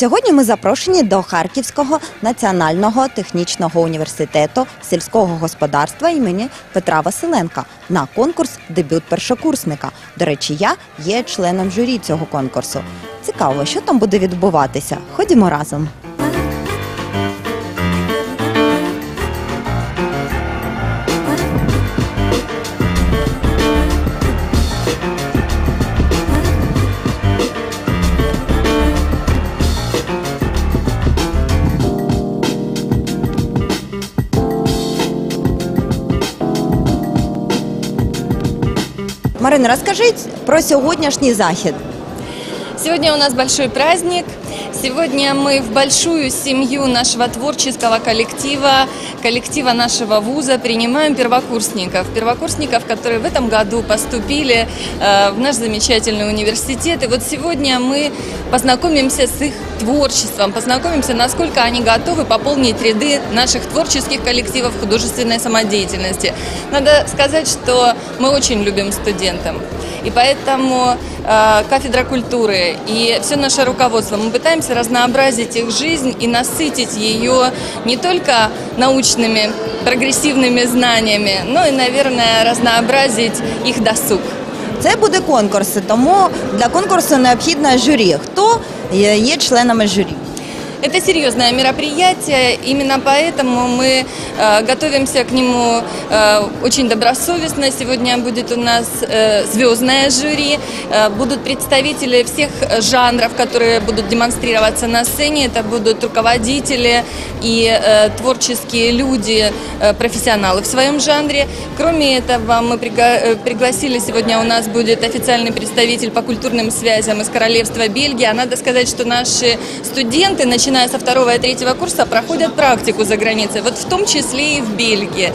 Сьогодні ми запрошені до Харківського національного технічного університету сільського господарства імені Петра Василенка на конкурс Дебют першокурсника. До речі, я є членом журі цього конкурсу. Цікаво, що там буде відбуватися. Ходімо разом. Марина, розкажіть про сьогоднішній захід. Сегодня у нас большой праздник. Сегодня мы в большую семью нашего творческого коллектива, коллектива нашего вуза принимаем первокурсников. Первокурсников, которые в этом году поступили э, в наш замечательный университет. И вот сегодня мы познакомимся с их творчеством, познакомимся, насколько они готовы пополнить ряды наших творческих коллективов художественной самодеятельности. Надо сказать, что мы очень любим студентов. И поэтому э, кафедра культуры и все наше руководство, мы пытаемся разнообразить их жизнь и насытить ее не только научными прогрессивными знаниями, но и, наверное, разнообразить их досуг. Це буде конкурс, тому для конкурсу необхідне журі. Хто є є членами журі? Это серьезное мероприятие, именно поэтому мы э, готовимся к нему э, очень добросовестно. Сегодня будет у нас э, звездное жюри, будут представители всех жанров, которые будут демонстрироваться на сцене. Это будут руководители и творческие люди, профессионалы в своем жанре. Кроме этого, мы пригласили сегодня у нас будет официальный представитель по культурным связям из Королевства Бельгии. А надо сказать, что наши студенты, начиная со второго и третьего курса, проходят практику за границей, вот в том числе и в Бельгии.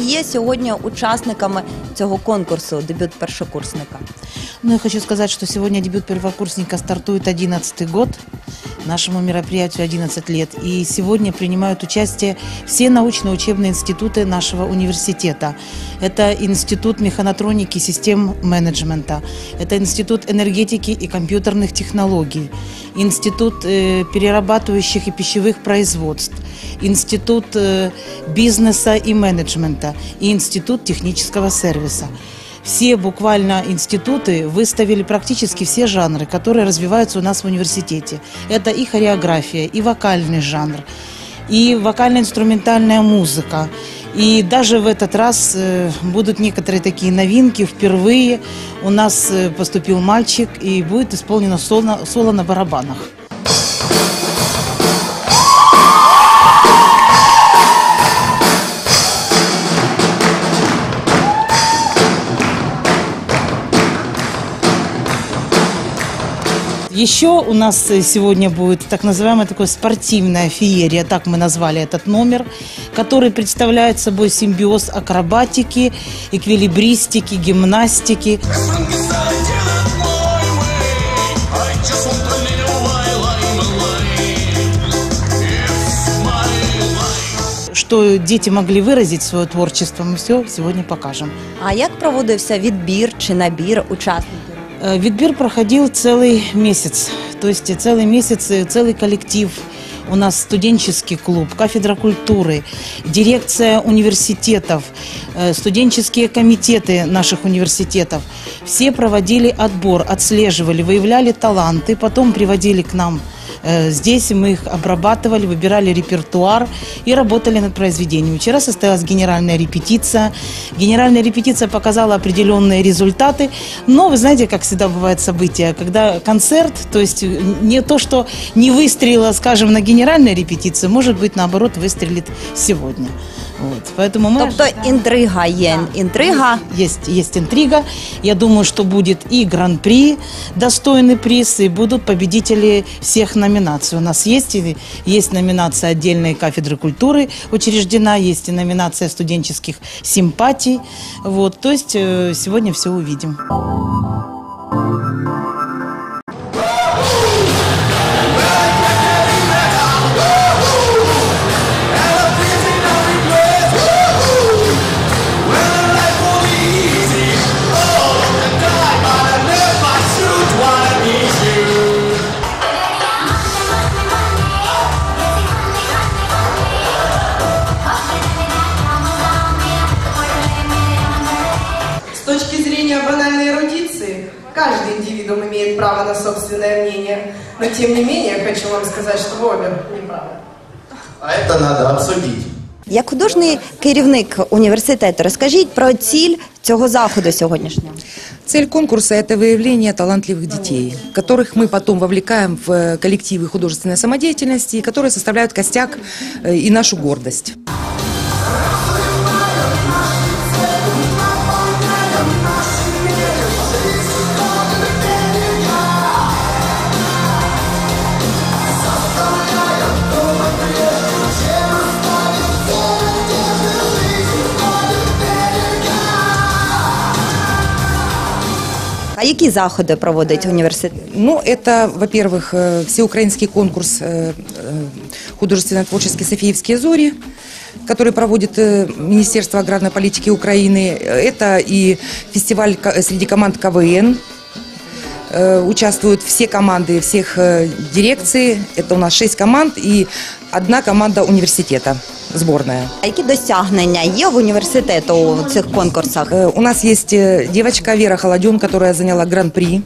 Є сьогодні учасниками цього конкурсу дебют першокурсника? Ну, я хочу сказать, что сегодня дебют первокурсника стартует 11 год. Нашему мероприятию 11 лет. И сегодня принимают участие все научно-учебные институты нашего университета. Это Институт механотроники систем менеджмента. Это Институт энергетики и компьютерных технологий. Институт э, перерабатывающих и пищевых производств. Институт э, бизнеса и менеджмента. И Институт технического сервиса все буквально институты выставили практически все жанры, которые развиваются у нас в университете. Это и хореография, и вокальный жанр, и вокально-инструментальная музыка. И даже в этот раз э, будут некоторые такие новинки. Впервые у нас э, поступил мальчик, и будет исполнено соло, соло на барабанах. Еще у нас э, сегодня будет так называемая такая спортивная феерия, так мы назвали этот номер, который представляет собой симбиоз акробатики, эквилибристики, гимнастики. Что дети могли выразить свое творчество, мы все сегодня покажем. А як проводився відбір чи набір учасників? Э, Відбір проходил целый месяц. То есть целый месяц, целый коллектив. У нас студенческий клуб, кафедра культуры, дирекция университетов, студенческие комитеты наших университетов. Все проводили отбор, отслеживали, выявляли таланты, потом приводили к нам Здесь мы их обрабатывали, выбирали репертуар и работали над произведением. Вчера состоялась генеральная репетиция. Генеральная репетиция показала определенные результаты. Но вы знаете, как всегда бывает события, когда концерт, то есть не то, что не выстрелило, скажем, на генеральной репетиции, может быть, наоборот, выстрелит сегодня. Вот. Поэтому мы Тобто інтрига є. Інтрига. есть, есть интрига. Я думаю, что будет и гран-при, достойный приз, и будут победители всех номинаций. У нас есть, и есть номинация отдельной кафедры культуры учреждена, есть и номинация студенческих симпатий. Вот, то есть э, сегодня все увидим. собственное мнение. Но тем не менее, хочу вам сказать, что вы обе неправы. А это надо обсудить. Як художній керівник університету, розкажіть про ціль цього заходу сьогоднішнього. Цель конкурса – это выявление талантливых детей, которых мы потом вовлекаем в э, коллективы художественной самодеятельности, и которые составляют костяк э, и нашу гордость. Які заходи проводить університет? Ну, это, во-первых, э, всеукраинский конкурс э, э, художественно-творческий «Софиевские зори», который проводит Министерство аграрной политики Украины. Это и фестиваль среди команд КВН. Э, Участвуют все команды всех э, дирекций. Это у нас шесть команд и одна команда университета, сборная. А які досягнення є в університету у цих конкурсах? Э, У нас есть э, девочка Вера Холоден, которая заняла гран-при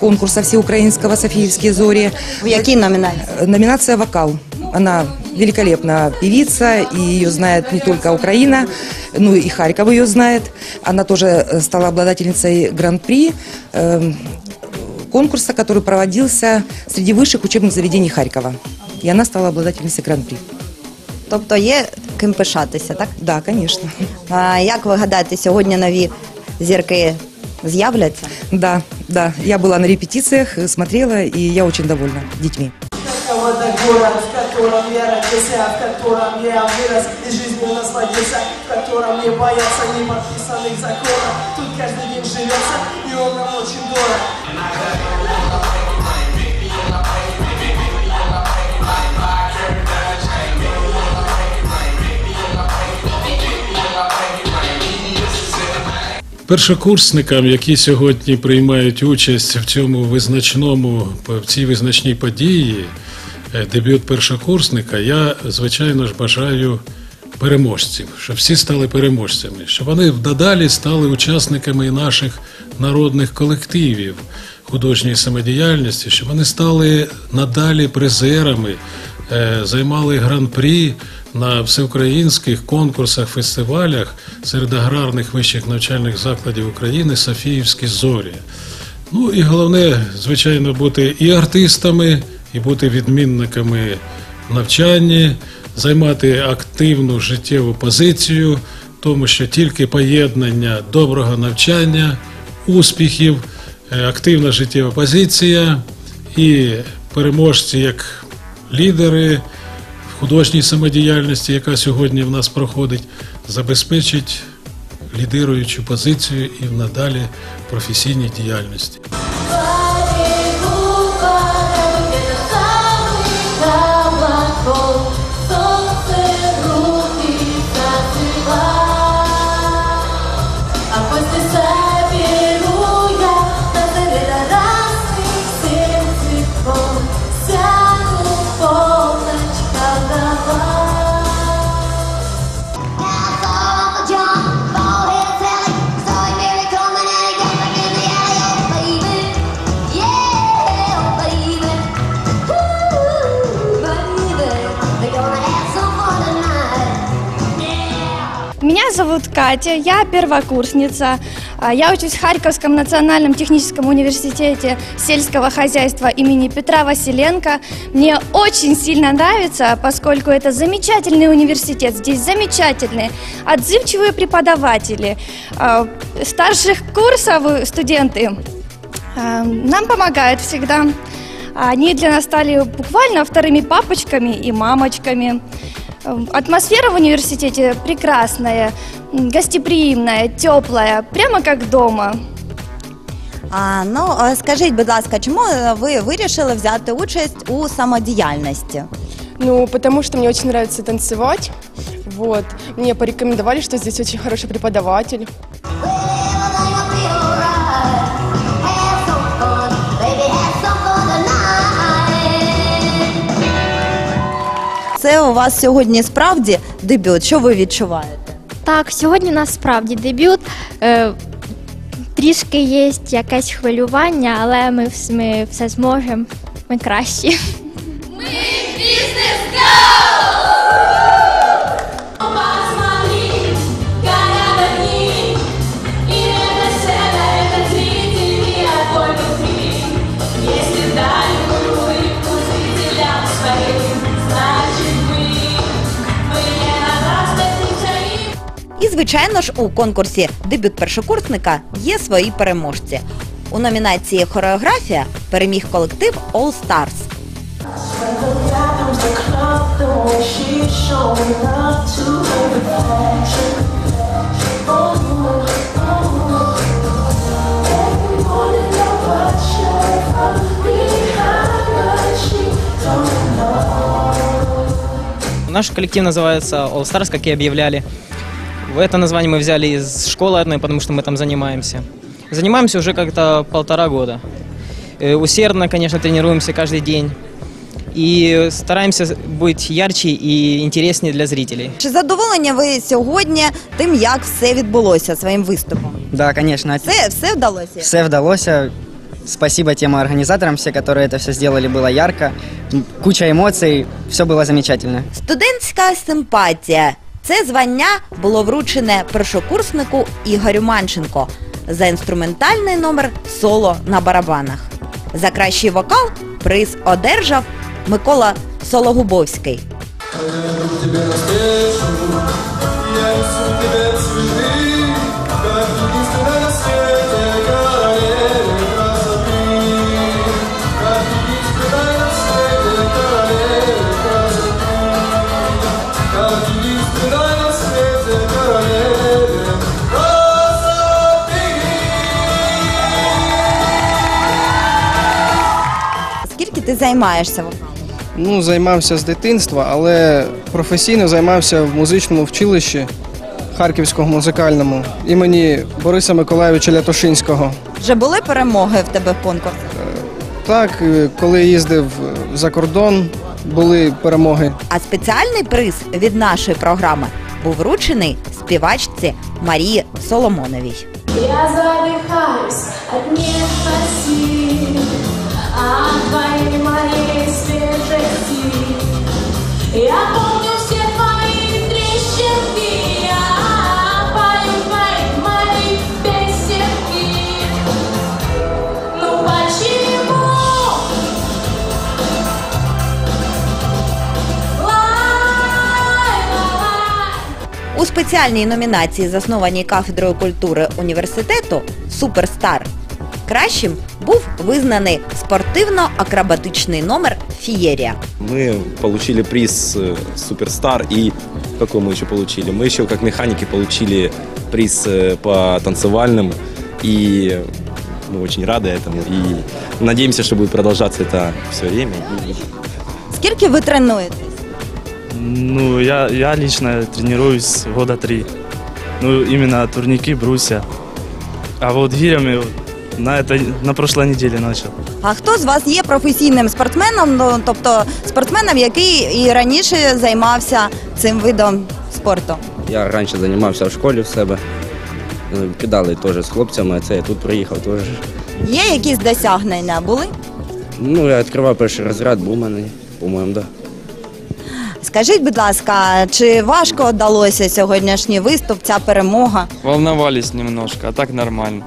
конкурса всеукраинского «Софиевские зори». В якій номінації? Э, Номинация «Вокал». Она великолепная певица, и ее знает не только Украина, ну и Харьков ее знает. Она тоже э, стала обладательницей гран-при э, конкурса, который проводился среди высших учебных заведений Харькова. И она стала обладательницей гран-при. Тобто є ким пишатися, так? Да, конечно. А як ви гадаєте, сьогодні нові зірки з'являться? Да, да. Я была на репетициях, э, смотрела, и я очень довольна детьми. Какого-то город, в котором я родился, в котором я вырос и жизнью насладился, в котором не боятся неподписанных законов. Тут каждый день живется, и он нам очень дорог. Першокурсникам, які сьогодні приймають участь в цьому визначному в цій визначній події, е, дебют першокурсника, я звичайно ж бажаю переможців, щоб всі стали переможцями, щоб вони додалі стали учасниками наших народних колективів художньої самодіяльності, щоб вони стали надалі призерами, е, займали гран-прі на всеукраїнських конкурсах, фестивалях серед аграрних вищих навчальних закладів України Софіївські зорі. Ну і головне, звичайно, бути і артистами, і бути відмінниками в навчанні, займати активну життєву позицію, тому що тільки поєднання доброго навчання, успіхів, е, активна життєва позиція і переможці як лідери в художній самодіяльності, яка сьогодні в нас проходить, забезпечить лідируючу позицію і в надалі професійній діяльності. Зовут Катя, я первокурсница. А, Я учусь в Харьковском национальном техническом университете сельского хозяйства имени Петра Василенко. Мне очень сильно нравится, поскольку это замечательный университет. Здесь замечательные, отзывчивые преподаватели. А, Старших курсов студенты а, нам помогают всегда. Они для нас стали буквально вторыми папочками и мамочками. Атмосфера в университете прекрасная, гостеприимная, теплая, прямо как дома. А, ну, е, скажіть, будь ласка, чому е, ви вирішили взяти участь у самодіяльності? Ну, потому что мне очень нравится танцевать. Вот. Мне порекомендовали, что здесь очень хороший преподаватель. Це у вас сьогодні справді дебют. Що ви відчуваєте? Так, сьогодні насправді дебют. Е, Трішки є якесь хвилювання, але ми, ми все зможемо. Ми кращі. Посмотри, звичайно ж, у конкурсі дебют першокурсника є свої переможці. У номінації Хореографія переміг колектив All Stars. Наш коллектив называется All Stars, как и объявляли. Это название мы взяли из школы одной, потому что мы там занимаемся. Занимаемся уже как-то полтора года. Э, Усердно, конечно, тренируемся каждый день. И стараемся быть ярче и интереснее для зрителей. Чи задоволені ви сьогодні тим, як все відбулося своїм виступом? Да, конечно. Все, все вдалося? Все удалось. Спасибо тем организаторам, все, которые это все сделали, было ярко. М, Куча эмоций, все было замечательно. Студентська симпатія. Це звання було вручене першокурснику Ігорю Манченко за інструментальний номер соло на барабанах. За кращий вокал приз одержав Микола Сологубовський. тебе я несу тебе ти займаєшся вокалом? Ну, займався з дитинства, але професійно займався в музичному вчилищі Харківському музикальному імені Бориса Миколаєвича Лятошинського. Вже були перемоги в тебе в конкурсі? Так, е, коли їздив за кордон, були перемоги. А спеціальний приз від нашої програми був вручений співачці Марії Соломоновій. Я от нежности, от твоей моей свежести. Я помню все твои трещинки, я пою твои мои песенки. Ну почему? У спеціальній номінації, заснованій кафедрою культури університету Суперстар, кращим був визнаний спортивно-акробатичний номер Фієрія. Мы получили приз э, Суперстар и какой мы еще получили? Мы еще как механики получили приз э, по танцевальным и мы очень рады этому и надеемся, что будет продолжаться это все время. И Скільки ви тренуєте? Ну, я, я лично тренируюсь года три. Ну, именно турники, брусья. А вот гирями на, это, на прошлой неделе начал. А хто з вас є професійним спортсменом, ну тобто спортсменом, який і раніше займався цим видом спорту? Я раніше займався в школі в себе. Е, Кидали теж з хлопцями, а це я тут приїхав теж. Є якісь досягнення? Були? Ну, я відкривав перший розряд, був у мене, по-моєму, да. Скажіть, будь ласка, чи важко вдалося сьогоднішній виступ, ця перемога? Волновались немножко, а так нормально.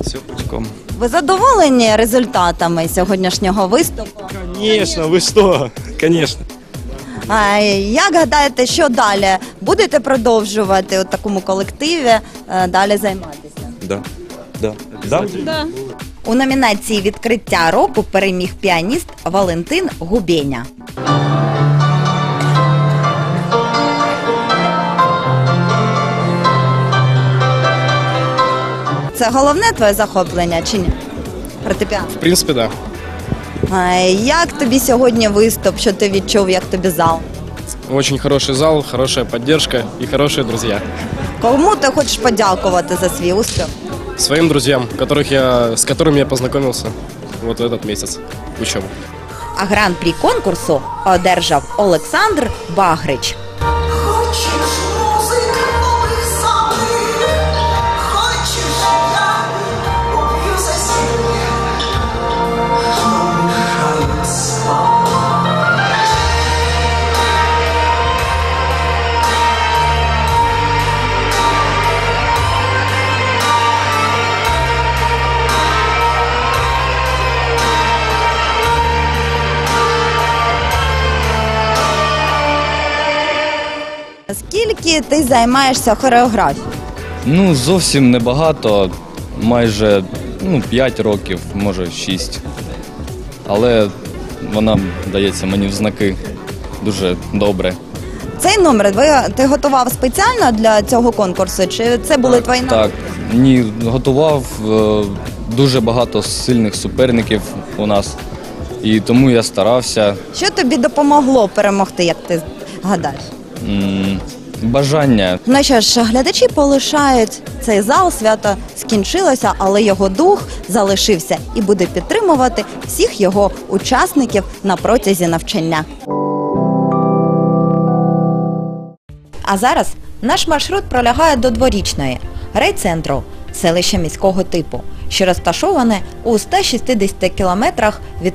Все пучком. Ви задоволені результатами сьогоднішнього виступу? Конечно, вы что? Конечно. А, як гадаєте, що далі? Будете продовжувати у такому колективі е, далі займатися? Да, да, да. У номінації відкриття року переміг піаніст Валентин Губєня. Це головне твоє захоплення чи ні? Фортепіано. В принципі, так. А, Як тобі сьогодні виступ? Що ти відчув, як тобі зал? Да. Очень хороший зал, хорошая поддержка и хорошие друзья. Кому ти хочеш подякувати за свій успіх? Своим друзьям, которых я, с которыми я познакомился вот этот месяц учебы. А гран-прі конкурсу одержав Олександр Багрич. Хочешь Скільки ти займаєшся хореографією? Ну, зовсім небагато, майже ну, 5 років, може 6. Але вона дається мені в знаки дуже добре. Цей номер ви, ти готував спеціально для цього конкурсу? Чи це були твої номери? Так, ні, готував е, дуже багато сильних суперників у нас. І тому я старався. Що тобі допомогло перемогти, як ти гадаєш? М, Бажання. Ну ж, глядачі полишають цей зал, свято скінчилося, але його дух залишився і буде підтримувати всіх його учасників на протязі навчання. А зараз наш маршрут пролягає до дворічної райцентру, селище міського типу, що розташоване у 160 кілометрах від